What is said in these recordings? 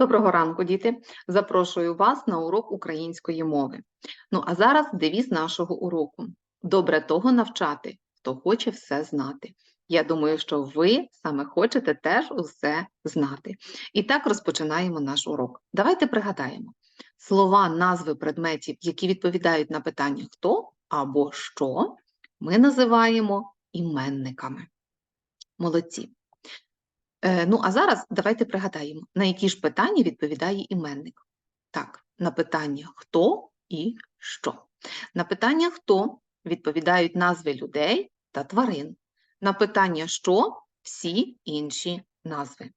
Доброго ранку, діти! Запрошую вас на урок української мови. Ну а зараз девіз нашого уроку. Добре того навчати, хто хоче все знати. Я думаю, що ви саме хочете теж усе знати. І так розпочинаємо наш урок. Давайте пригадаємо слова, назви предметів, які відповідають на питання хто або що, ми називаємо іменниками. Молодці. Е, Ну, а зараз давайте пригадаємо, на які ж питання відповідає іменник. Так, на питання хто і що. На питання хто відповідають назви людей та тварин. На питання що всі інші назви.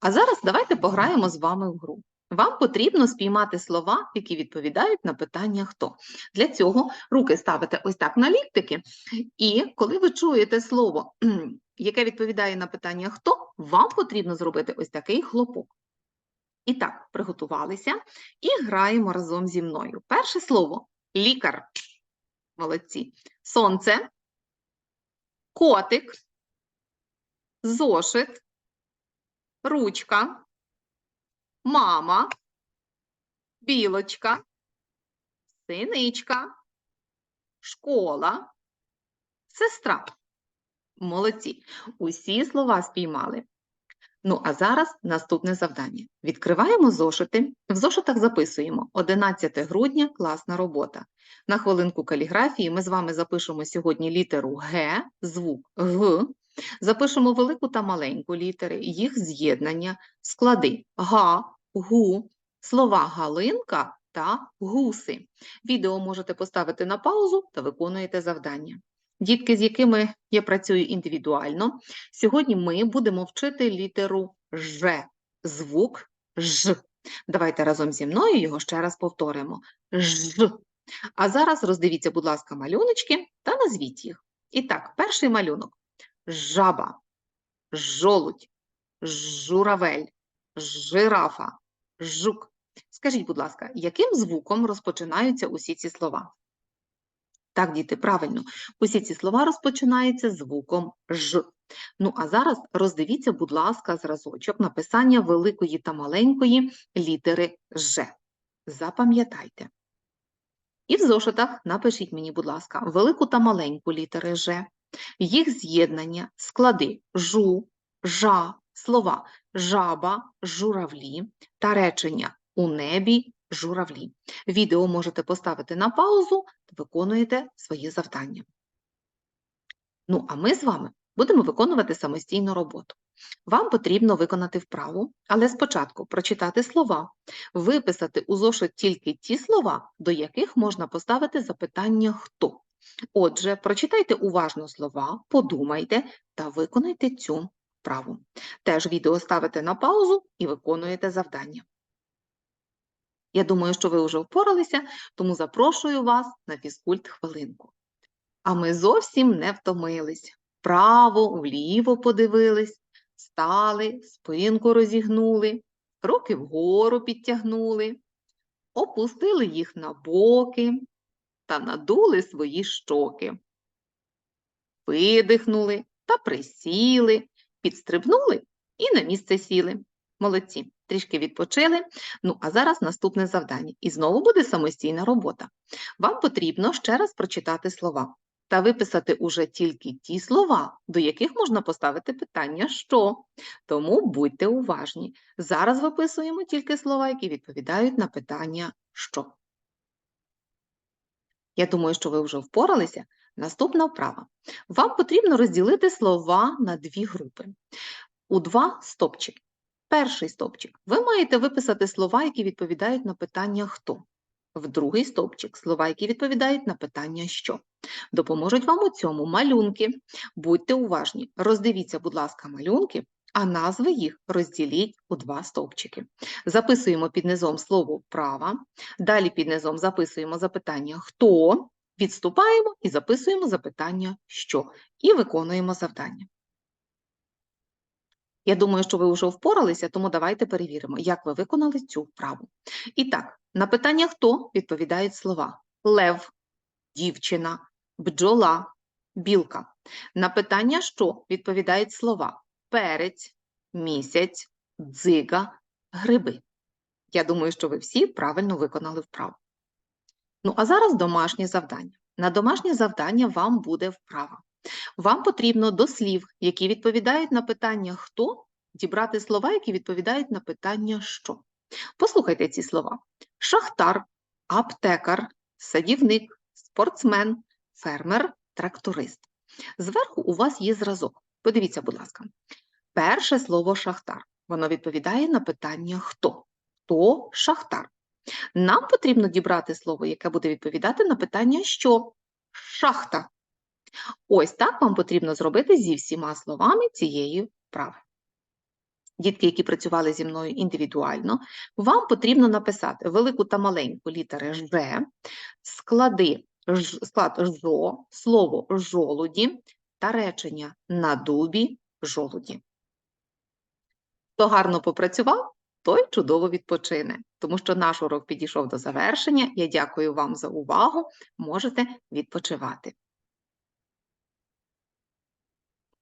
А зараз давайте пограємо з вами в гру. Вам потрібно спіймати слова, які відповідають на питання хто. Для цього руки ставите ось так на ліктики, і коли ви чуєте слово, яке відповідає на питання хто, вам потрібно зробити ось такий хлопок. І так, приготувалися і граємо разом зі мною. Перше слово лікар. Молодці. Сонце, котик, зошит, ручка, мама, білочка, синичка, школа, сестра. Молодці. Усі слова спіймали. Ну, а зараз наступне завдання. Відкриваємо зошити. В зошитах записуємо 11 грудня класна робота. На хвилинку каліграфії ми з вами запишемо сьогодні літеру Г, звук Г. Запишемо велику та маленьку літери, їх з'єднання, склади га, гу, слова галинка та гуси. Відео можете поставити на паузу та виконуєте завдання. Дітки, з якими я працюю індивідуально, сьогодні ми будемо вчити літеру Ж, звук Ж. Давайте разом зі мною його ще раз повторимо. Ж. А зараз роздивіться, будь ласка, малюночки та назвіть їх. І так, перший малюнок. Жаба, жолудь, журавель, жирафа, жук. Скажіть, будь ласка, яким звуком розпочинаються усі ці слова? Так, діти, правильно. Усі ці слова розпочинаються звуком Ж. Ну, а зараз роздивіться, будь ласка, зразочок написання великої та маленької літери Ж. Запам'ятайте. І в зошитах напишіть мені, будь ласка, велику та маленьку літери Ж, їх з'єднання, склади жу, жа, слова жаба, журавлі та речення у небі журавлі. Відео можете поставити на паузу та виконуєте свої завдання. Ну, а ми з вами будемо виконувати самостійну роботу. Вам потрібно виконати вправу, але спочатку прочитати слова, виписати у зошит тільки ті слова, до яких можна поставити запитання хто. Отже, прочитайте уважно слова, подумайте та виконайте цю вправу. Теж відео ставите на паузу і виконуєте завдання. Я думаю, що ви вже впоралися, тому запрошую вас на фізкульт хвилинку. А ми зовсім не втомились. Вправо, вліво подивились, стали, спинку розігнули, руки вгору підтягнули, опустили їх на боки та надули свої щоки. Видихнули та присіли, підстрибнули і на місце сіли. Молодці, трішки відпочили. Ну, а зараз наступне завдання. І знову буде самостійна робота. Вам потрібно ще раз прочитати слова та виписати уже тільки ті слова, до яких можна поставити питання що. Тому будьте уважні. Зараз виписуємо тільки слова, які відповідають на питання що. Я думаю, що ви вже впоралися. Наступна вправа. Вам потрібно розділити слова на дві групи. У два стопчики. Перший стовпчик. Ви маєте виписати слова, які відповідають на питання хто. В другий стовпчик слова, які відповідають на питання що. Допоможуть вам у цьому малюнки. Будьте уважні, роздивіться, будь ласка, малюнки, а назви їх розділіть у два стовпчики. Записуємо під низом слово права, далі під низом записуємо запитання хто, відступаємо і записуємо запитання що. І виконуємо завдання. Я думаю, що ви вже впоралися, тому давайте перевіримо, як ви виконали цю вправу. І так, на питання хто відповідають слова лев, дівчина, бджола, білка. На питання що відповідають слова перець, місяць, дзига, гриби. Я думаю, що ви всі правильно виконали вправу. Ну, а зараз домашнє завдання. На домашнє завдання вам буде вправа. Вам потрібно до слів, які відповідають на питання хто, дібрати слова, які відповідають на питання що. Послухайте ці слова: шахтар, аптекар, садівник, спортсмен, фермер, тракторист. Зверху у вас є зразок. Подивіться, будь ласка. Перше слово шахтар. Воно відповідає на питання хто. Хто шахтар? Нам потрібно дібрати слово, яке буде відповідати на питання що. Шахта. Ось так вам потрібно зробити зі всіма словами цієї вправи. Дітки, які працювали зі мною індивідуально, вам потрібно написати велику та маленьку літери Ж, склади, ж, склад жо, слово жолуді та речення на дубі жолуді. Хто гарно попрацював, той чудово відпочине, тому що наш урок підійшов до завершення. Я дякую вам за увагу. Можете відпочивати.